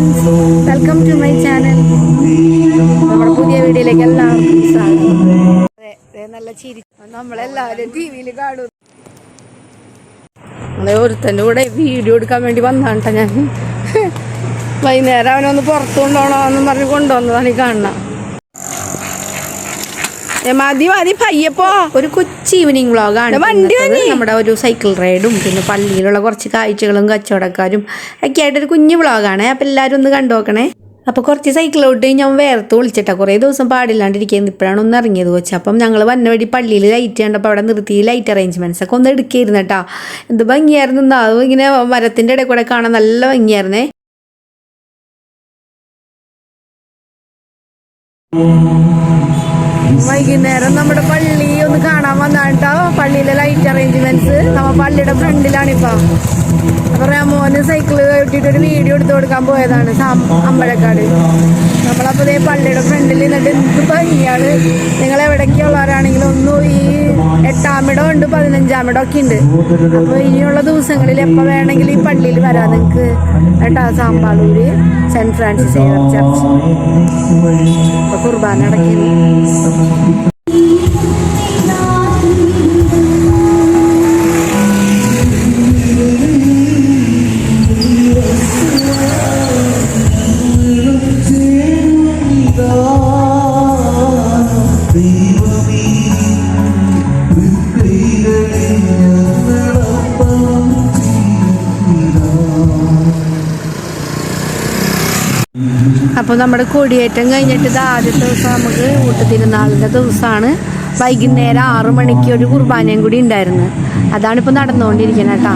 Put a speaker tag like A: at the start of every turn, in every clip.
A: Friends welcome to my channel നമ്മുടെ പുതിയ വീഡിയോയിലേക്ക് എല്ലാവർക്കും സ്വാഗതം. അതെ നല്ല ചിരി. നമ്മളെല്ലാവരും ടി വിയിൽ കാണും നമ്മളെ ഒരുത്തന്റെ കൂടെ വീഡിയോ എടുക്കാൻ വേണ്ടി വന്നാണ് കേട്ടോ ഞാൻ വൈകുന്നേരം അവനൊന്ന് പുറത്തു കൊണ്ടുപോകണോ എന്നും പറഞ്ഞ് കൊണ്ടുവന്നതാണ് ഈ കാണുന്ന. ഏ, മതി മതി പയ്യപ്പോ ഒരു കൊച്ചി ഈവനിങ് വ്ളോഗാണ് വണ്ടി നമ്മുടെ ഒരു സൈക്കിൾ റൈഡും പിന്നെ പള്ളിയിലുള്ള കുറച്ച് കാഴ്ചകളും കച്ചവടക്കാരും ഒക്കെ ആയിട്ടൊരു കുഞ്ഞു വ്ളോഗാണ് അപ്പം എല്ലാരും ഒന്ന് കണ്ടു നോക്കണേ. അപ്പോൾ കുറച്ച് സൈക്കിൾ ഔട്ട് ഞാൻ വേർത്ത് വിളിച്ചിട്ടാ. കുറേ ദിവസം പാടില്ലാണ്ടിരിക്കുന്നത് ഇപ്പോഴാണ് ഒന്ന് ഇറങ്ങിയത് വെച്ചാൽ അപ്പം ഞങ്ങൾ വന്ന വഴി പള്ളിയിൽ ലൈറ്റ് കണ്ടപ്പോൾ അവിടെ നിർത്തി ലൈറ്റ് അറേഞ്ച്മെന്റ്സ് ഒക്കെ ഒന്ന് എടുക്കായിരുന്നു കേട്ടോ. എന്ത് ഭംഗിയായിരുന്നു. എന്നാ അത് ഇങ്ങനെ മരത്തിന്റെ ഇടയിൽ കൂടെ കാണാൻ നല്ല ഭംഗിയായിരുന്നേ. വൈകുന്നേരം നമ്മുടെ പള്ളി ഒന്ന് കാണാൻ വന്നാട്ടോ പള്ളിയിലെ ലൈറ്റ് അറേഞ്ച്മെന്റ്സ് നമ്മ പള്ളിയുടെ ഫ്രണ്ടിലാണിപ്പോ അപ്പൊ റമോന് സൈക്കിൾ കെട്ടിട്ട് ഒരു വീഡിയോ എടുത്തു കൊടുക്കാൻ പോയതാണ് അമ്പലക്കാട്. നമ്മളപ്പോ ദേ പള്ളിയുടെ ഫ്രണ്ടിൽ നിന്നിട്ട് എന്ത് ഭംഗിയാണ്. നിങ്ങൾ എവിടേക്കുള്ളവരാണെങ്കിലും ഒന്നും ഈ എട്ടാമിടം ഉണ്ട് പതിനഞ്ചാമിടം ഒക്കെ ഉണ്ട്. അപ്പൊ ഇനിയുള്ള ദിവസങ്ങളിൽ എപ്പോ വേണമെങ്കിലും ഈ പള്ളിയിൽ വരാം നിങ്ങൾക്ക്. കേട്ടാ സാമ്പാളൂര് സെന്റ് ഫ്രാൻസിസ് ചർച്ച്. ഇപ്പൊ കുർബാന അടക്കുന്നു Thank you. നമ്മുടെ കൊടിയേറ്റം കഴിഞ്ഞിട്ട് ആദ്യത്തെ ദിവസം നമുക്ക് ഊട്ടുതിരുന്നാളിന്റെ ദിവസമാണ്. വൈകുന്നേരം ആറു മണിക്ക് ഒരു കുർബാനയും കൂടി ഉണ്ടായിരുന്നു. അതാണ് ഇപ്പോൾ നടന്നുകൊണ്ടിരിക്കുന്നത് കേട്ടോ.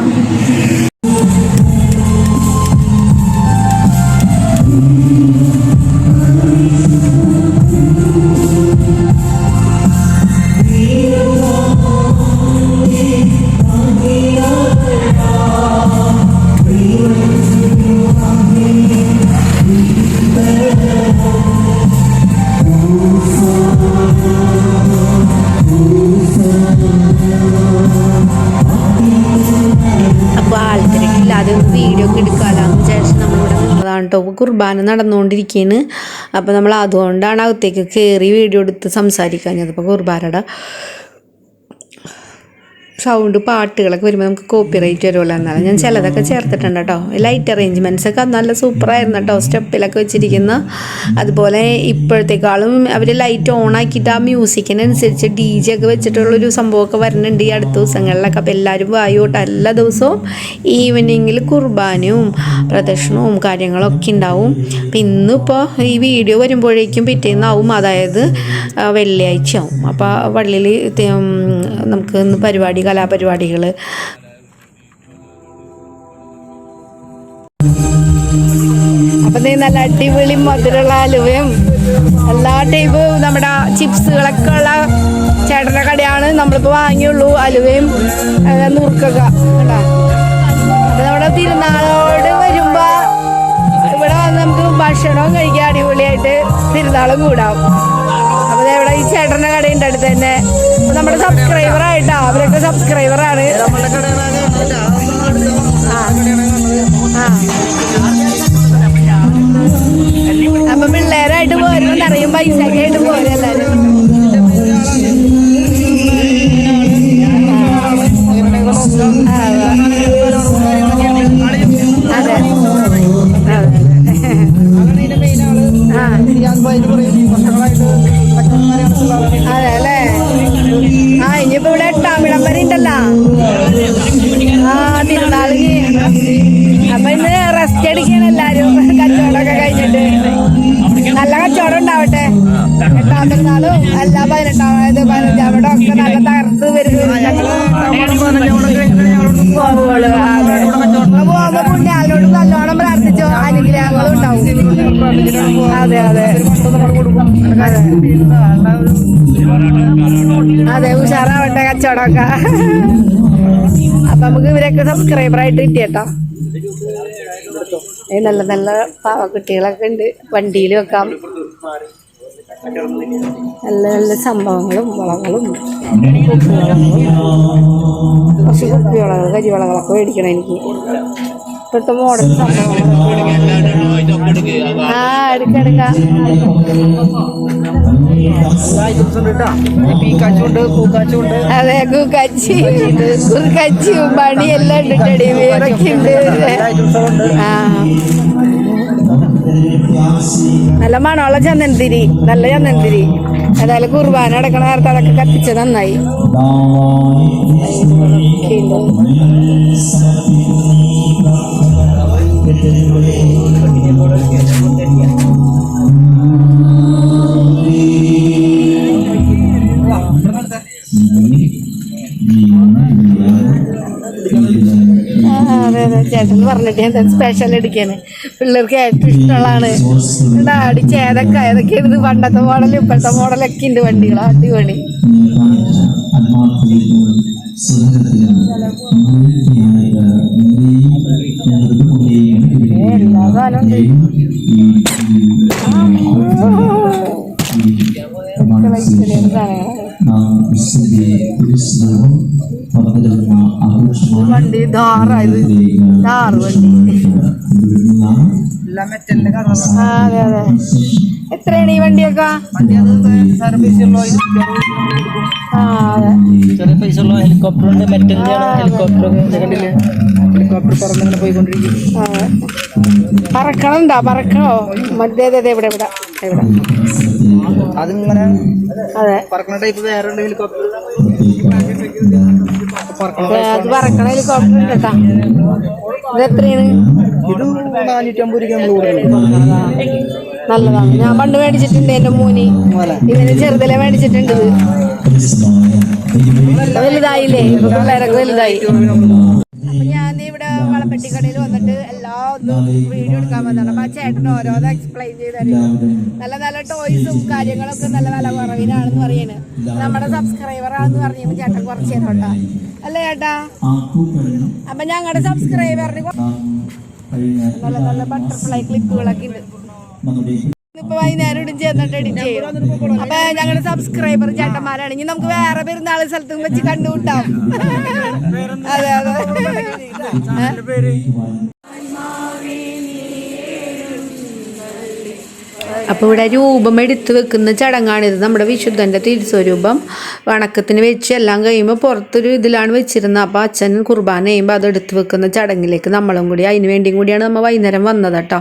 A: കുർബാന നടന്നുകൊണ്ടിരിക്കുകയാണ് അപ്പോൾ നമ്മൾ അതുകൊണ്ടാണ് അകത്തേക്ക് കയറി വീഡിയോ എടുത്ത് സംസാരിക്കാഞ്ഞത്. അപ്പോൾ കുർബാനയുടെ സൗണ്ട് പാട്ടുകളൊക്കെ വരുമ്പോൾ നമുക്ക് കോപ്പി റൈറ്റ് വരുമല്ലോ ഞാൻ ചിലതൊക്കെ ചേർത്തിട്ടുണ്ട് കേട്ടോ. ലൈറ്റ് അറേഞ്ച്മെന്റ്സ് ഒക്കെ നല്ല സൂപ്പറായിരുന്നു കേട്ടോ. സ്റ്റെപ്പിലൊക്കെ വെച്ചിരിക്കുന്ന. അതുപോലെ ഇപ്പോഴത്തേക്കാളും അവർ ലൈറ്റ് ഓൺ ആക്കിയിട്ട് ആ മ്യൂസിക്കിനനുസരിച്ച് ഡി ജെ ഒക്കെ വെച്ചിട്ടുള്ളൊരു സംഭവമൊക്കെ വരുന്നുണ്ട് ഈ അടുത്ത ദിവസങ്ങളിലൊക്കെ. അപ്പോൾ എല്ലാവരും വായു കേട്ടോ എല്ലാ ദിവസവും ഈവനിങ്ങിൽ കുർബാനയും പ്രദക്ഷിണവും കാര്യങ്ങളൊക്കെ ഉണ്ടാവും. അപ്പം ഇന്നിപ്പോൾ ഈ വീഡിയോ വരുമ്പോഴേക്കും പിറ്റേന്നാവും. അതായത് വെള്ളിയാഴ്ചയാവും. അപ്പോൾ പള്ളിയിൽ നമുക്ക് ഇന്ന് പരിപാടി കലാപരിപാടികൾ അപ്പം നല്ല അടിപൊളി മധുരമുള്ള അലുവയും എല്ലാ ടൈപ്പ് നമ്മുടെ ചിപ്സുകളൊക്കെ ഉള്ള ചേട്ടന്റെ കടയാണ്. നമ്മളിപ്പോൾ വാങ്ങിയുള്ളൂ അലുവയും നുറുക്കൊക്കെ നമ്മുടെ തിരുനാളോട് വരുമ്പോ ഇവിടെ വന്ന് നമുക്ക് ഭക്ഷണവും കഴിക്കാൻ അടിപൊളിയായിട്ട്. തിരുനാളും കൂടാം അപ്പൊ ദേ ഇവിടെ ഈ ചേട്ടന കടയുണ്ട് അടുത്ത് തന്നെ. നമ്മുടെ സബ്സ്ക്രൈബർ ആയിട്ടാ. അവരൊക്കെ സബ്സ്ക്രൈബർ ആണ്. അപ്പൊ പിള്ളേരായിട്ട് പോരുന്നുണ്ട്. അറിയും പൈസ ആയിട്ട് പോരും അതെ ഉഷാറാവട്ടെ കച്ചവടമൊക്കെ. അപ്പൊ നമുക്ക് ഇവരൊക്കെ സബ്സ്ക്രൈബർ ആയിട്ട് കിട്ടിയട്ടോ. നല്ല നല്ല പാവക്കുട്ടികളൊക്കെ ഉണ്ട്. വണ്ടിയിൽ വെക്കാം. നല്ല നല്ല സംഭവങ്ങളും വളങ്ങളും. കുറച്ച് കുപ്പിവളകൾ കരിവളകളൊക്കെ മേടിക്കണം എനിക്ക്. ഇപ്പോഴത്തെ മോഡൽ ആ എടുക്ക അതെ കൂക്കാച്ചി കുറുക്കച്ചിയും പണി എല്ലാം ഉണ്ട്
B: വേറൊക്കെയുണ്ട്
A: ആ നല്ല മണമുള്ള ചന്ദനത്തിരി നല്ല ചന്ദനത്തിരി ഏതായാലും കുർബാന അടക്കണ നേരത്തെ അതൊക്കെ കത്തിച്ച് നന്നായി ചേട്ടൻ പറഞ്ഞിട്ട് ഞാൻ സ്പെഷ്യൽ അടിക്കാണ് പിള്ളേർക്ക് ഏറ്റവും ഇഷ്ടമുള്ളതാണ്. ഇവിടെ അടിച്ച് ഏതൊക്കെ ഏതൊക്കെ മോഡൽ ഇപ്പോഴത്തെ മോഡലൊക്കെ ഉണ്ട് വണ്ടികൾ. അടിപൊളി. എല്ലാ Vai, അതെ എത്രയാണ് ഈ വണ്ടിയൊക്കെ?
B: ചെറിയ പൈസ ഉള്ള ഹെലികോപ്റ്റർ ഉണ്ട് മെറ്റലിന്റെ ഹെലികോപ്റ്റർ കണ്ടില്ലേ ഹെലികോപ്റ്റർ പറന്നിങ്ങനെ പോയിക്കൊണ്ടിരിക്കും.
A: പറക്കണുണ്ടോ? പറക്കണോ? മറ്റേ ഇവിടെ ഇവിടെ ഇവിടെ.
B: അതിങ്ങനെ ടൈപ്പ് വേറെ ഉണ്ട് ഹെലികോപ്റ്റർ പറക്കണം
A: ഏ, അത് പറക്കണ ഹെലികോപ്റ്റർ ഉണ്ട് കേട്ടാ. ഇത് എത്രയാണ്?
B: ഇത് നാനൂറ്റമ്പത് രൂപ നമ്മൾ കൊടുക്കുന്നത്
A: നല്ലതാണ്. ഞാൻ പണ്ട് മേടിച്ചിട്ടുണ്ട് എന്റെ മോനി. ഇതിന് ചെറുതിലെ മേടിച്ചിട്ടുണ്ട് വലുതായില്ലേ? ഇപ്പൊ പിള്ളേരൊക്കെ വലുതായി. അപ്പൊ ഞാൻ വളപ്പെട്ടിക്കടയിൽ വന്നിട്ട് എല്ലാ ഒന്നും വീഡിയോ എടുക്കാൻ വന്നതാണ്. അപ്പൊ ആ ചേട്ടൻ ഓരോന്ന് എക്സ്പ്ലെയിൻ ചെയ്ത് നല്ല നല്ല ടോയ്സും കാര്യങ്ങളൊക്കെ നല്ല വില കുറവിനാണെന്ന് പറയണ്. നമ്മുടെ സബ്സ്ക്രൈബർ ആണെന്ന് പറഞ്ഞപ്പോ ചേട്ടൻ കുറച്ച് തരോട്ടാ അല്ലേ ചേട്ടാ? അപ്പൊ ഞങ്ങളുടെ സബ്സ്ക്രൈബറിന് നല്ല നല്ല ബട്ടർഫ്ലൈ ക്ലിപ്പുകളൊക്കെ ഉണ്ട്. ഇപ്പൊ വൈകുന്നേരം ചേർന്നിട്ട് എഡിറ്റ് ചെയ്യും. അപ്പൊ ഞങ്ങളുടെ സബ്സ്ക്രൈബർ ചേട്ടന്മാരാണെങ്കിൽ നമുക്ക് വേറെ പെരുന്നാൾ സ്ഥലത്തും വെച്ച് കണ്ടുകൂട്ടാം അതെ അതെ. അപ്പോൾ ഇവിടെ രൂപം എടുത്തു വെക്കുന്ന ചടങ്ങാണിത്. നമ്മുടെ വിശുദ്ധന്റെ തിരുസ്വരൂപം വണക്കത്തിന് വെച്ച് എല്ലാം കഴിയുമ്പോൾ പുറത്തൊരു ഇതിലാണ് വെച്ചിരുന്നത്. അപ്പോൾ അച്ഛൻ കുർബാന ചെയ്യുമ്പോൾ അത് എടുത്തു വെക്കുന്ന ചടങ്ങിലേക്ക് നമ്മളും കൂടി അതിന് വേണ്ടിയും കൂടിയാണ് നമ്മൾ വൈകുന്നേരം വന്നത് കേട്ടോ.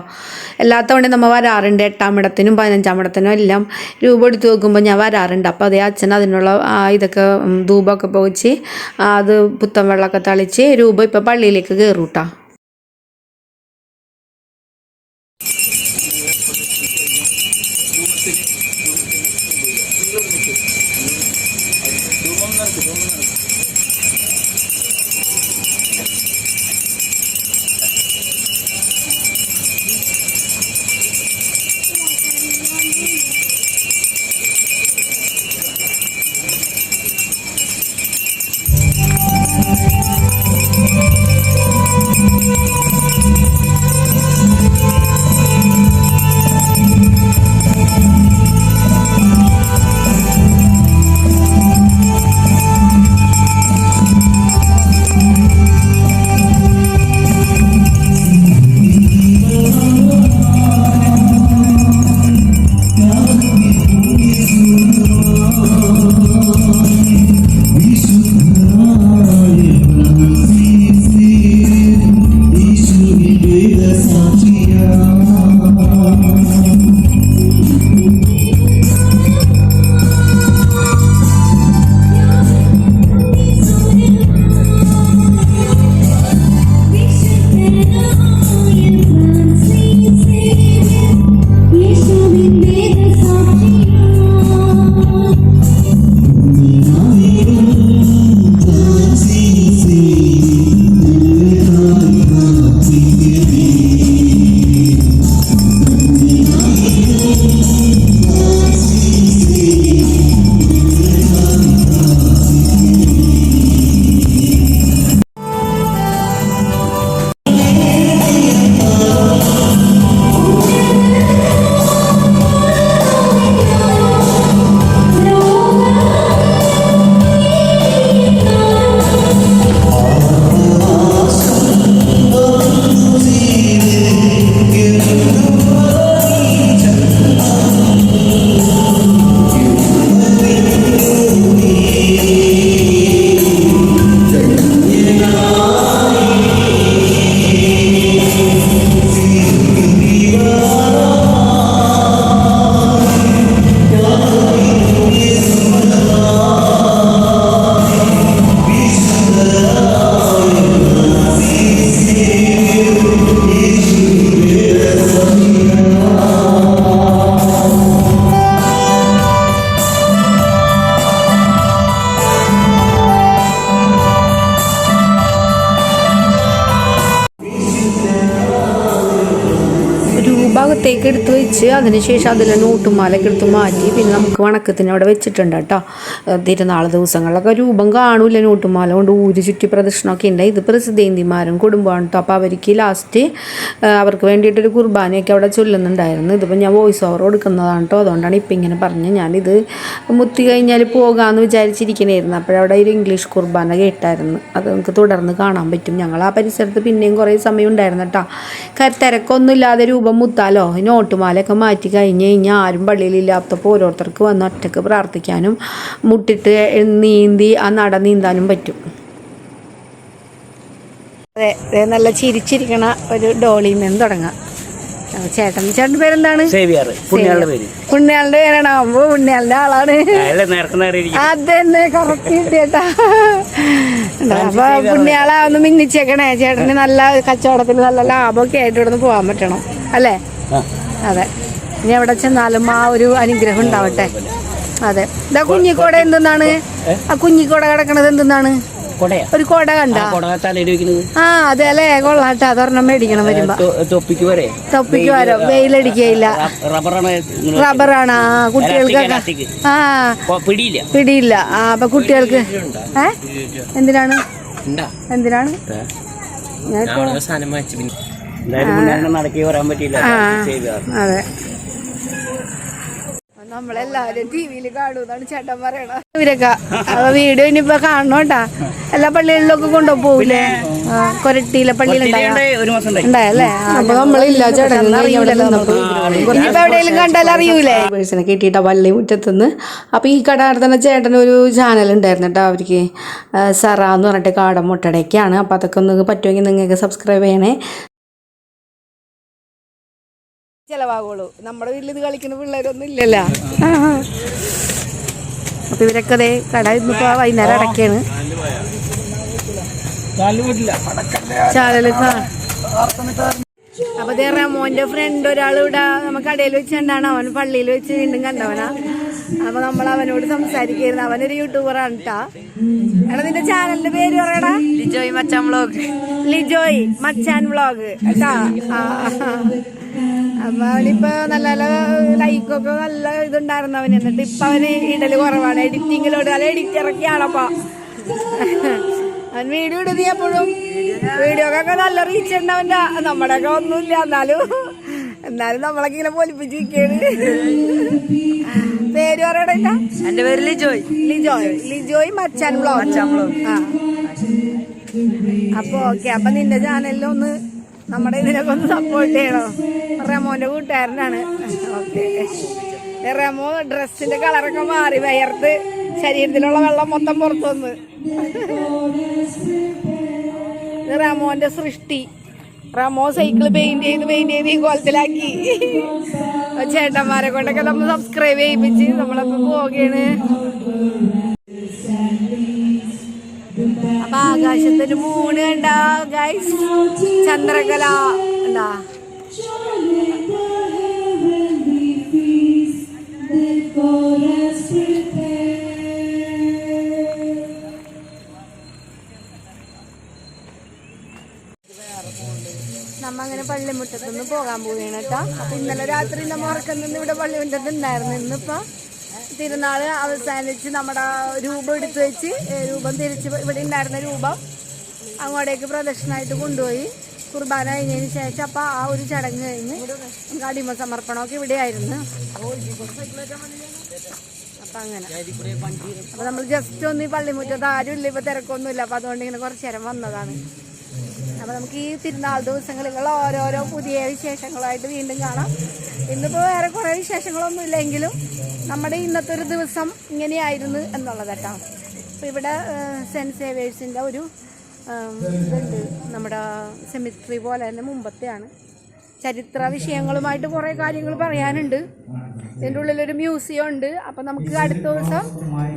A: എല്ലാ നമ്മൾ വരാറുണ്ട്. എട്ടാം ഇടത്തിനും പതിനഞ്ചാം ഇടത്തിനും എല്ലാം രൂപം എടുത്തു വെക്കുമ്പോൾ ഞാൻ വരാറുണ്ട്. അപ്പോൾ അതേ അച്ഛൻ അതിനുള്ള ഇതൊക്കെ ധൂപമൊക്കെ പോയിച്ച് അത് പുത്തൻ വെള്ളമൊക്കെ തളിച്ച് രൂപം ഇപ്പോൾ പള്ളിയിലേക്ക് കയറും അകത്തേക്ക് എടുത്ത് വെച്ച് അതിനുശേഷം അതിൽ നോട്ടുമാലൊക്കെ എടുത്ത് മാറ്റി പിന്നെ നമുക്ക് വണക്കത്തിന് അവിടെ വെച്ചിട്ടുണ്ട് കേട്ടോ. തിരുനാൾ ദിവസങ്ങളിലൊക്കെ രൂപം കാണൂല നോട്ടുമാല കൊണ്ട് ഊര് ചുറ്റി പ്രദക്ഷിണമൊക്കെ ഉണ്ട്. ഇത് പ്രസിദ്ധേന്തിമാരും കുടുംബമാണ്. കേട്ടോ അപ്പോൾ അവർക്ക് ലാസ്റ്റ് അവർക്ക് വേണ്ടിയിട്ടൊരു കുർബാനയൊക്കെ അവിടെ ചൊല്ലുന്നുണ്ടായിരുന്നു. ഇതിപ്പോൾ ഞാൻ വോയിസ് ഓവർ കൊടുക്കുന്നതാണ് കേട്ടോ അതുകൊണ്ടാണ് ഇപ്പം ഇങ്ങനെ പറഞ്ഞത് ഞാനിത് മുത്തി കഴിഞ്ഞാൽ പോകാമെന്ന് വിചാരിച്ചിരിക്കണായിരുന്നു. അപ്പോഴവിടെ ഒരു ഇംഗ്ലീഷ് കുർബാന കേട്ടായിരുന്നു. അത് നമുക്ക് തുടർന്ന് കാണാൻ പറ്റും. ഞങ്ങൾ ആ പരിസരത്ത് പിന്നെയും കുറേ സമയം ഉണ്ടായിരുന്നു കേട്ടോ തിരക്കൊന്നുമില്ലാതെ രൂപം മുത്താലോ? ഈ നോട്ടുമാലയൊക്കെ മാറ്റി കഴിഞ്ഞ് കഴിഞ്ഞാൽ ആരും പള്ളിയിലില്ലാത്തപ്പോൾ ഓരോരുത്തർക്ക് വന്ന് ഒറ്റയ്ക്ക് പ്രാർത്ഥിക്കാനും മുട്ടിട്ട് നീന്തി ആ നട നീന്താനും പറ്റും. അതെ അതെ നല്ല ചിരിച്ചിരിക്കണ ഒരു ഡോളിയിൽ നിന്ന് തുടങ്ങാം. ചേട്ടൻ ചേട്ടൻ പേരെന്താണ്?
B: പുണ്യാളുടെ പേര്.
A: പുണ്യാളുടെ പേരാണ്. പുണ്യാളുടെ ആളാണ്. അതന്നെ കറക്റ്റ് കിട്ടിയേട്ടാ. അപ്പൊ പുണ്യാളെ ഒന്ന് മിന്നിച്ചേക്കണേ. ചേട്ടന് നല്ല കച്ചവടത്തിന് നല്ല ലാഭമൊക്കെ ആയിട്ട് ഇവിടെ നിന്ന് പോകാൻ പറ്റണം. അല്ലേ. അതെ. ഇനി അവിടെ ചെന്നാലും ആ ഒരു അനുഗ്രഹം ഉണ്ടാവട്ടെ. അതെ. ഇതാ കുഞ്ഞിക്കോട എന്തെന്നാണ്? ആ കുഞ്ഞിക്കോട കിടക്കണത് എന്തെന്നാണ്?
B: കൊടയാ.
A: ഒരു കൊട കണ്ട?
B: ആ തലയിൽ വെക്കുന്നത്
A: ആ അതെ അല്ലേ? കൊള്ളാട്ട. അതൊരെണ്ണം മേടിക്കണം വരുമ്പോ.
B: തൊപ്പിക്ക് വരെ
A: തൊപ്പിക്ക് വരോ? വെയിലടിക്കയില്ല
B: റബ്ബറാണ്
A: ആ
B: കുട്ടികൾക്ക്
A: ആ.
B: പിടിയില്ല.
A: പിടിയില്ല. ആ അപ്പൊ കുട്ടികൾക്ക് ഏ? എന്തിനാണ്? എന്തിനാണ്? ഞാൻ അതെ നമ്മളെല്ലാവരും ടി വിയിൽ കാണുന്നാണ് ചേട്ടൻ പറയണ ഇവരൊക്കെ. അപ്പൊ വീഡിയോ ഇനിയിപ്പോ കാണണോട്ടാ എല്ലാ പള്ളികളിലൊക്കെ കൊണ്ടുപോകൂലേ? കൊരട്ടിയിലെ പള്ളിയിലുണ്ടായാലും അപ്പൊ നമ്മളില്ല ചേട്ടൻ. ഇനിയിപ്പോ എവിടെയെങ്കിലും കണ്ടാൽ അറിയൂലേ? പേഴ്സിനെ കിട്ടിയിട്ട പള്ളി മുറ്റത്തുനിന്ന്. അപ്പൊ ഈ കട നടത്തുന്ന ചേട്ടൻ ഒരു ചാനൽ ഉണ്ടായിരുന്നു കേട്ടോ അവർക്ക്. സറ എന്ന് പറഞ്ഞിട്ട് കാടൻ മുട്ടടയ്ക്കാണ്. അപ്പൊ അതൊക്കെ ഒന്ന് പറ്റുമെങ്കിൽ നിങ്ങൾക്ക് സബ്സ്ക്രൈബ് ചെയ്യണേ. ചെലവാകുള്ളൂ. നമ്മുടെ വീട്ടിൽ ഇത് കളിക്കുന്ന പിള്ളേരൊന്നും ഇല്ലല്ലോ. അപ്പൊ ഇവരൊക്കെ ദേ കട ഇന്നിപ്പോ വൈകുന്നേരം അടക്കാണ്. ചാനൽ കാ- അപ്പൊ ദേ റമോന്റെ ഫ്രണ്ട് ഒരാൾ ഇവിടെ നമുക്ക് കടയിൽ വെച്ച് കണ്ടാണ്. അവൻ പള്ളിയിൽ വെച്ച് വീണ്ടും കണ്ടവനാ. അപ്പൊ നമ്മൾ അവനോട് സംസാരിക്കായിരുന്നു. അവനൊരു യൂട്യൂബറാണ് കേട്ടാ എടാ നിന്റെ ചാനലിന്റെ പേര് പറയടാ. ലിജോയ് മച്ചാൻ വ്ളോഗ് ലിജോയ് മച്ചാൻ വ്ളോഗ് കേട്ടാ. അപ്പൊ അവനിപ്പോ നല്ല നല്ല ലൈക്കൊക്കെ നല്ല ഇതുണ്ടായിരുന്നു അവന്. എന്നിട്ട് ഇപ്പൊ അവന് ഇടൽ കുറവാണ്. എഡിറ്റിങ്ങിലോട് നല്ല എഡിറ്റ് ഇറക്കിയാണപ്പോ അവൻ വീഡിയോ ഇടുന്ന എപ്പോഴും വീഡിയോക്കൊക്കെ നല്ല റീച്ച് ഉണ്ട് അവന്റെ നമ്മുടെ ഒക്കെ ഒന്നുമില്ല എന്നാലും. എന്നാലും നമ്മളൊക്കെ ഇങ്ങനെ പൊലിപ്പിച്ചിരിക്കാണ് പേര് പറയണില്ല
C: എന്റെ പേര് ലിജോയ്.
A: ലിജോയ്. ലിജോയ് മച്ചാൻ ബ്ലോഗ്. ആ. അപ്പൊ ഓക്കെ അപ്പൊ നിന്റെ ചാനലിലൊന്ന് നമ്മുടെ ഇതിനൊക്കെ ഒന്ന് സപ്പോർട്ട് ചെയ്യണോ? റെമോന്റെ കൂട്ടുകാരനാണ്. ഓക്കെ. റെമോ ഡ്രസ്സിന്റെ കളറൊക്കെ മാറി വയർത്ത്. ശരീരത്തിലുള്ള വെള്ളം മൊത്തം പുറത്തു വന്ന് റമോന്റെ സൃഷ്ടി. റമോ സൈക്കിൾ പെയിന്റ് ചെയ്ത് പെയിന്റ് ചെയ്ത് ഈ കോലത്തിലാക്കി. ചേട്ടന്മാരെ കൊണ്ടൊക്കെ നമ്മൾ സബ്സ്ക്രൈബ് ചെയ്യിപ്പിച്ച് നമ്മളൊക്കെ പോവുകയാണ്. അപ്പൊ ആകാശത്തിന് മൂണ് ഉണ്ടാ ഗൈസ് ചന്ദ്രകല. ഉണ്ടാ നമ്മ അങ്ങനെ പള്ളിമുറ്റത്തുനിന്ന് പോകാൻ പോവുകയാണ് കേട്ടോ. അപ്പൊ ഇന്നലെ രാത്രി നമ്മൾ നിന്ന് ഇവിടെ പള്ളിമുറ്റത്ത് ഉണ്ടായിരുന്നു. ഇന്നിപ്പോ തിരുനാൾ അവസാനിച്ച് നമ്മുടെ രൂപം എടുത്തു വെച്ച് രൂപം തിരിച്ച് ഇവിടെ ഉണ്ടായിരുന്ന രൂപം അങ്ങോട്ടേക്ക് പ്രദക്ഷിണമായിട്ട് കൊണ്ടുപോയി കുർബാന കഴിഞ്ഞതിന് ശേഷം അപ്പൊ ആ ഒരു ചടങ്ങ് കഴിഞ്ഞ് നമുക്ക് അടിമ സമർപ്പണമൊക്കെ ഇവിടെ ആയിരുന്നു അപ്പൊ അങ്ങനെ. അപ്പൊ നമ്മൾ ജസ്റ്റ് ഒന്ന് ഈ പള്ളിമുറ്റത്ത് ആരും ഇല്ല ഇപ്പൊ തിരക്കൊന്നുമില്ല. അപ്പൊ അതുകൊണ്ട് ഇങ്ങനെ കുറച്ചു നേരം വന്നതാണ്. അപ്പൊ നമുക്ക് ഈ തിരുനാൾ ദിവസങ്ങളിലുള്ള ഓരോരോ പുതിയ വിശേഷങ്ങളായിട്ട് വീണ്ടും കാണാം. ഇന്നിപ്പോൾ വേറെ കുറേ വിശേഷങ്ങളൊന്നും ഇല്ലെങ്കിലും നമ്മുടെ ഇന്നത്തെ ഒരു ദിവസം ഇങ്ങനെയായിരുന്നു എന്നുള്ളത് കേട്ടോ അപ്പോൾ ഇവിടെ സെന്റ് സേവേഴ്സിന്റെ ഒരു ഇതുണ്ട്. നമ്മുടെ സെമിട്രി പോലെ തന്നെ മുമ്പത്തെയാണ്. ചരിത്ര വിഷയങ്ങളുമായിട്ട് കുറേ കാര്യങ്ങൾ പറയാനുണ്ട്. ഇതിന്റെ ഉള്ളിലൊരു മ്യൂസിയം ഉണ്ട്. അപ്പം നമുക്ക് അടുത്ത ദിവസം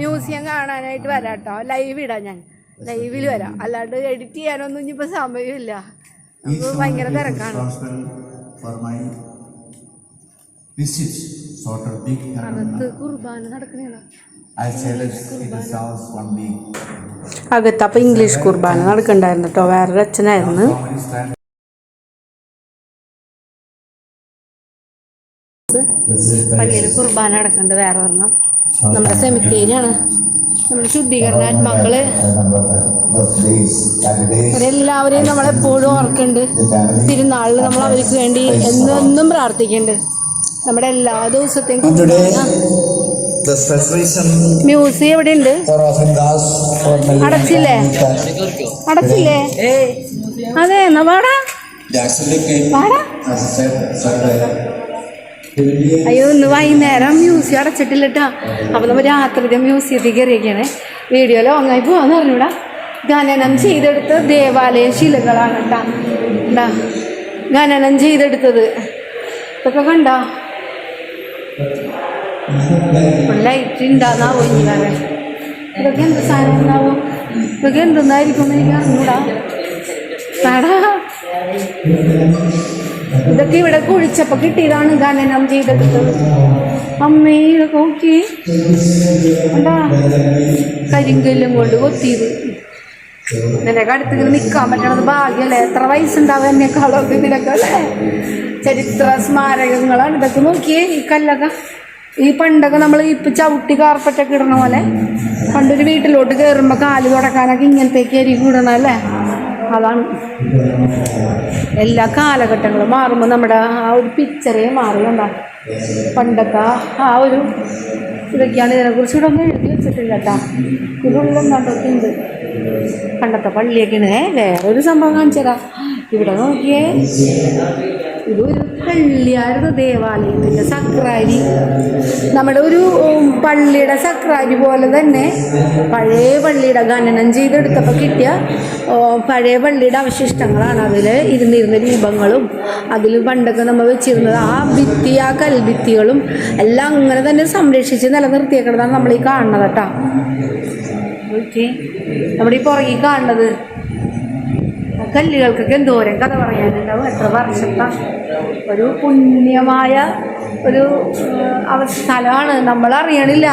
A: മ്യൂസിയം കാണാനായിട്ട് വരാം കേട്ടോ ലൈവ് ഇടാം ഞാൻ. ലൈവിൽ വരാം. അല്ലാണ്ട് എഡിറ്റ് ചെയ്യാനൊന്നും ഇനിയിപ്പോൾ സമയമില്ല. നമുക്ക് ഭയങ്കര തിരക്കാണ്. അകത്ത് കുർബാന അപ്പം ഇംഗ്ലീഷ് കുർബാന നടക്കണ്ടായിരുന്നു കേട്ടോ വേറൊരു അച്ഛനായിരുന്നു. പള്ളിയിൽ കുർബാന നടക്കുന്നുണ്ട് വേറെ ഒരെണ്ണം. നമ്മുടെ സെമിത്തേരിയാണ് നമ്മുടെ ശുദ്ധീകരണ
D: മക്കൾ
A: അവരെല്ലാവരെയും നമ്മളെപ്പോഴും ഓർക്കുന്നുണ്ട് തിരുനാളിൽ നമ്മൾ അവർക്ക് വേണ്ടി എന്നും പ്രാർത്ഥിക്കുന്നുണ്ട് നമ്മുടെ എല്ലാ ദിവസത്തെയും മ്യൂസിയം എവിടെ ഉണ്ട് അടച്ചില്ലേ? അടച്ചില്ലേ? അതെ എന്നാ പാടാ പാടാ അയ്യോ ഇന്ന് വൈകുന്നേരം മ്യൂസിയം അടച്ചിട്ടില്ല അപ്പൊ നമ്മൾ രാത്രി മ്യൂസിയത്തിൽ കയറിയൊക്കെയാണ് വീഡിയോ ലോങ്ങായി പോവാന്ന് പറഞ്ഞൂടാ. ഖനനം ചെയ്തെടുത്ത ദേവാലയ ശിലകളാണ് കേട്ടാ എന്താ ഖനനം ചെയ്തെടുത്തത്. ഇതൊക്കെ കണ്ടോ? ലൈറ്റ് ഉണ്ടാന്നാവോ ഇങ്ങനെ ഇതൊക്കെ എന്ത് സാധനം ഉണ്ടാവും? ഇതൊക്കെ എന്തെന്നായിരിക്കും എനിക്ക് അറിഞ്ഞൂടാ. ഇതൊക്കെ ഇവിടെ കുഴിച്ചപ്പോ കിട്ടിയതാണ് ഖനനം ചെയ്തെടുത്തത് അമ്മേ നോക്കി. എന്താ കരിങ്കല്ലും കൊണ്ട് കൊത്തിയത്. നിനക്ക് അടുത്ത് നിൽക്കാൻ പറ്റണത് ഭാഗ്യല്ലേ? എത്ര വയസ്സുണ്ടാവും എന്നെക്കാളൊക്കെ നിനക്ക് അല്ലേ? ചരിത്ര സ്മാരകങ്ങളാണ്. ഇതൊക്കെ നോക്കിയേ ഈ കല്ലൊക്കെ. ഈ പണ്ടൊക്കെ നമ്മൾ ഇപ്പൊ ചവിട്ടി കാർപ്പറ്റൊക്കെ ഇടണ പോലെ പണ്ടൊരു വീട്ടിലോട്ട് കയറുമ്പോൾ കാൽ തുടക്കാനൊക്കെ ഇങ്ങനത്തേക്ക് അരി ഇടണം അല്ലേ അതാണ് എല്ലാ കാലഘട്ടങ്ങളും മാറുമ്പോൾ നമ്മുടെ ആ ഒരു പിക്ചറേ മാറുന്നുണ്ടാ പണ്ടൊക്കെ ആ ഒരു ഇതൊക്കെയാണ് ഇതിനെക്കുറിച്ച് ഇവിടെ ഒന്നും എഴുതി വെച്ചിട്ടില്ല കേട്ടാ. ഇതുള്ളും കണ്ടൊക്കെ ഉണ്ട്. പണ്ടത്തെ പള്ളിയൊക്കെയാണ്. വേറൊരു സംഭവം കാണിച്ചു തരാം ഇവിടെ നോക്കിയേ. ഇതൊരു പള്ളിയായിരുന്നു ദേവാലയത്തിന്റെ സക്രാരി. നമ്മുടെ ഒരു പള്ളിയുടെ സക്രാരി പോലെ തന്നെ പഴയ പള്ളിയുടെ ഖനനം ചെയ്തെടുത്തപ്പോൾ കിട്ടിയ പഴയ പള്ളിയുടെ അവശിഷ്ടങ്ങളാണ്. അതിൽ ഇരുന്നിരുന്ന രൂപങ്ങളും അതിൽ പണ്ടൊക്കെ നമ്മൾ വെച്ചിരുന്നത് ആ ഭിത്തി ആ കൽഭിത്തികളും എല്ലാം അങ്ങനെ തന്നെ സംരക്ഷിച്ച് നിലനിർത്തിയേക്കുന്നതാണ് നമ്മൾ ഈ കാണുന്നത് കേട്ടോ. നമ്മുടെ ഈ പുറകിൽ കാണുന്നത് കല്ലുകൾക്കൊക്കെ എന്തോരം കഥ പറയാനുണ്ടാവും. എത്ര വർഷത്തെ ഒരു പുണ്യമായ ഒരു സ്ഥലമാണ്. നമ്മൾ അറിയണില്ല.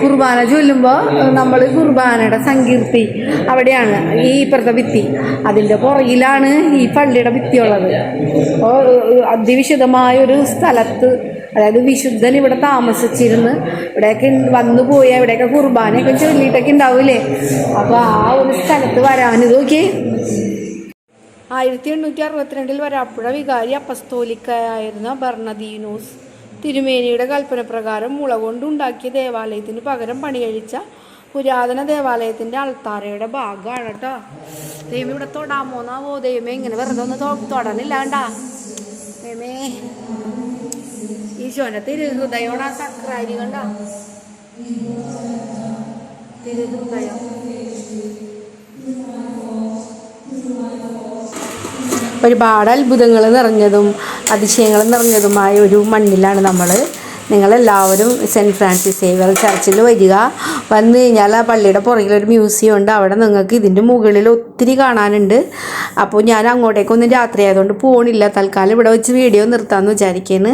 A: കുർബാന ചൊല്ലുമ്പോൾ നമ്മൾ കുർബാനയുടെ സങ്കീർത്തി അവിടെയാണ് ഈ ഇപ്പുറത്തെ ഭിത്തി. അതിന്റെ പുറകിലാണ് ഈ പള്ളിയുടെ ഭിത്തിയുള്ളത്. അപ്പോൾ അതിവിശുദ്ധമായൊരു സ്ഥലത്ത് അതായത് വിശുദ്ധൻ ഇവിടെ താമസിച്ചിരുന്ന് ഇവിടെയൊക്കെ വന്നു പോയി ഇവിടെയൊക്കെ കുർബാനയൊക്കെ ചൊല്ലിയിട്ടൊക്കെ ഉണ്ടാവില്ലേ? അപ്പോൾ ആ ഒരു സ്ഥലത്ത് വരാനിതൊക്കെ ആയിരത്തി എണ്ണൂറ്റി അറുപത്തിരണ്ടിൽ വരാപ്പുഴ വികാരി അപ്പസ്തോലിക്കായിരുന്ന ബർണദീനൂസ് തിരുമേനിയുടെ കൽപ്പനപ്രകാരം മുള കൊണ്ടുണ്ടാക്കിയ ദേവാലയത്തിന് പകരം പണികഴിച്ച പുരാതന ദേവാലയത്തിന്റെ അൾത്താരയുടെ ഭാഗമാണ് കേട്ടോ ദൈവം ഇവിടെ തൊടാമോന്നാവോ ദൈവമേ ഇങ്ങനെ വെറുതെ ഒന്ന് തൊടാനില്ലാണ്ടാ ദൈവമേ ആ സക്രാരി കണ്ട? തിരുഹൃദയം. ഒരുപാട് അത്ഭുതങ്ങൾ നിറഞ്ഞതും അതിശയങ്ങൾ നിറഞ്ഞതുമായ ഒരു മണ്ണിലാണ് നമ്മൾ നിങ്ങളെല്ലാവരും സെന്റ് ഫ്രാൻസിസ് സേവിയർ ചർച്ചിൽ വരിക. വന്നു കഴിഞ്ഞാൽ ആ പള്ളിയുടെ പുറകിലൊരു മ്യൂസിയം ഉണ്ട്. അവിടെ നിങ്ങൾക്ക് ഇതിന്റെ മുകളിൽ ഒത്തിരി കാണാനുണ്ട്. അപ്പോൾ ഞാൻ അങ്ങോട്ടേക്കൊന്നും രാത്രി ആയതുകൊണ്ട് പോണില്ല. തൽക്കാലം ഇവിടെ വെച്ച് വീഡിയോ നിർത്താമെന്ന് വിചാരിക്കുന്നു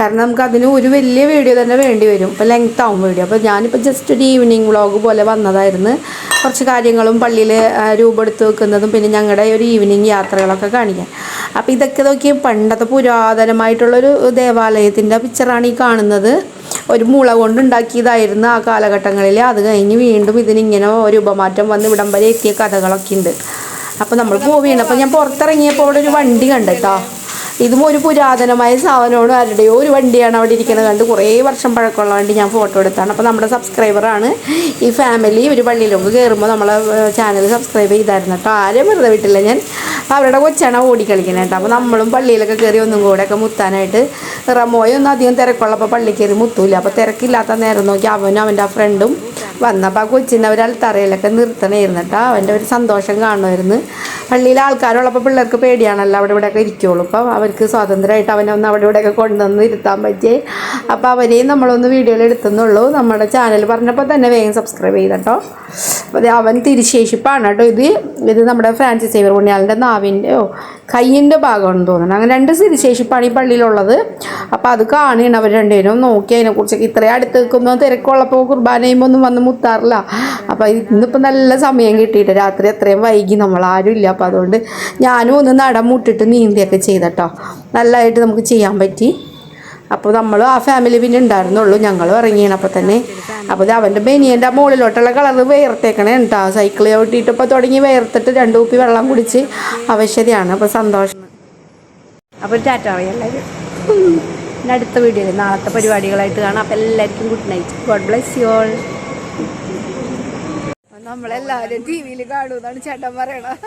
A: കാരണം നമുക്ക് അതിന് ഒരു വലിയ വീഡിയോ തന്നെ വേണ്ടി വരും. ഇപ്പോൾ ലെങ്ത് ആവും വീഡിയോ. അപ്പോൾ ഞാനിപ്പോൾ ജസ്റ്റ് ഒരു ഈവനിങ് വ്ളോഗ് പോലെ വന്നതായിരുന്നു. കുറച്ച് കാര്യങ്ങളും പള്ളിയിൽ രൂപമെടുത്ത് വെക്കുന്നതും പിന്നെ ഞങ്ങളുടെ ഒരു ഈവനിങ് യാത്രകളൊക്കെ കാണിക്കാൻ. അപ്പോൾ ഇതൊക്കെ നോക്കി പണ്ടത്തെ പുരാതനമായിട്ടുള്ളൊരു ദേവാലയത്തിന്റെ പിക്ചറാണ് ഈ കാണുന്നത്. ഒരു മുള കൊണ്ടുണ്ടാക്കിയതായിരുന്നു ആ കാലഘട്ടങ്ങളിൽ അത് കഴിഞ്ഞ് വീണ്ടും ഇതിനിങ്ങനെ ഒരു ഉപമാറ്റം വന്ന് ഇവിടം വരെ എത്തിയ കഥകളൊക്കെ ഉണ്ട്. അപ്പോൾ നമ്മൾ പോവുകയാണ് അപ്പോൾ ഞാൻ പുറത്തിറങ്ങിയപ്പോൾ അവിടെ ഒരു വണ്ടി കണ്ടിട്ടോ ഇതും ഒരു പുരാതനമായ സാധനമാണ്. ആരുടെയോ ഒരു വണ്ടിയാണ് അവിടെ ഇരിക്കുന്നത്. കണ്ട് കുറേ വർഷം പഴക്കമുള്ള വണ്ടി ഞാൻ ഫോട്ടോ എടുത്താണ്. അപ്പോൾ നമ്മുടെ സബ്സ്ക്രൈബറാണ് ഈ ഫാമിലി ഒരു വള്ളിയിലൊക്കെ കയറുമ്പോൾ നമ്മളെ ചാനൽ സബ്സ്ക്രൈബ് ചെയ്തായിരുന്നു കേട്ടോ. ആരും വെറുതെ വിട്ടില്ല ഞാൻ. അവരുടെ കൊച്ചാണ് ഓടിക്കളിക്കുന്നത് കേട്ടോ. അപ്പോൾ നമ്മളും പള്ളിയിലൊക്കെ കയറി ഒന്നും കൂടെ ഒക്കെ മുത്താനായിട്ട് റമോയൊന്നും അധികം തിരക്കുള്ളപ്പോൾ പള്ളി കയറി മുത്തൂല. അപ്പോൾ തിരക്കില്ലാത്ത നേരം നോക്കി അവനും അവന്റെ ആ ഫ്രണ്ടും വന്നപ്പോൾ ആ അവർ തറയിലൊക്കെ നിർത്തണമായിരുന്നു കേട്ടോ അവന്റെ ഒരു സന്തോഷം കാണുമായിരുന്നു. പള്ളിയിൽ ആൾക്കാരുള്ളപ്പോൾ പിള്ളേർക്ക് പേടിയാണല്ലോ അവിടെ ഇവിടെയൊക്കെ ഇരിക്കുള്ളൂ. അപ്പം അവർക്ക് സ്വാതന്ത്ര്യമായിട്ട് അവനെ ഒന്ന് അവിടെ ഇവിടെയൊക്കെ കൊണ്ടുവന്ന് ഇരുത്താൻ പറ്റിയേ അപ്പോൾ അവനെയും നമ്മളൊന്ന് വീഡിയോയിൽ എടുത്തുന്നുള്ളൂ. നമ്മുടെ ചാനൽ പറഞ്ഞപ്പോൾ തന്നെ വേഗം സബ്സ്ക്രൈബ് ചെയ്തട്ടോ. അപ്പോൾ അവൻ തിരിശേഷിപ്പാണ് കേട്ടോ ഇത്. ഇത് നമ്മുടെ ഫ്രാൻസിസ് സേവർ പുണ്യാളിന്റെ നാവിന്റെ ഓ കയ്യിന്റെ ഭാഗമാണെന്ന് തോന്നുന്നു. അങ്ങനെ രണ്ട് തിരിശേഷിപ്പാണ് ഈ പള്ളിയിലുള്ളത്. അപ്പോൾ അത് കാണുകയാണ് അവർ രണ്ടുപേരും. നോക്കി അതിനെക്കുറിച്ചൊക്കെ ഇത്രയും അടുത്ത് നിൽക്കുമ്പോൾ തിരക്കുള്ളപ്പോൾ കുർബാന ചെയ്യുമ്പോൾ ഒന്നും വന്ന് മുത്താറില്ല. അപ്പോൾ ഇന്നിപ്പോൾ നല്ല സമയം കിട്ടിയിട്ട് രാത്രി അത്രയും വൈകി നമ്മൾ ആരും ഇല്ല. അപ്പോൾ അതുകൊണ്ട് ഞാനും ഒന്ന് നട മുട്ടിട്ട് നീന്തിയൊക്കെ ചെയ്തട്ടോ. നല്ലതായിട്ട് നമുക്ക് ചെയ്യാൻ പറ്റി. അപ്പോൾ നമ്മൾ ആ ഫാമിലി പിന്നെ ഉണ്ടായിരുന്നുള്ളൂ. ഞങ്ങൾ ഇറങ്ങിയാണ് തന്നെ. അപ്പോൾ ഇത് അവന്റെ ബനിയന്റെ ആ മുകളിലോട്ടുള്ള കളർ വേർത്തേക്കണേ കേട്ടോ സൈക്കിൾ ചവിട്ടിയിട്ട് ഇപ്പോൾ തുടങ്ങി വേർത്തിട്ട് രണ്ട് കുപ്പി വെള്ളം കുടിച്ച്. അവശതയാണ് അപ്പോൾ സന്തോഷം. അപ്പോൾ ടാറ്റ അടുത്ത വീഡിയോയിൽ നാളത്തെ പരിപാടികളായിട്ട് കാണാം. അപ്പോൾ എല്ലാവർക്കും good night god bless you all നമ്മളെല്ലാവരും ടി വിയിൽ കാണുമെന്നാണ് ചേട്ടൻ പറയണത്.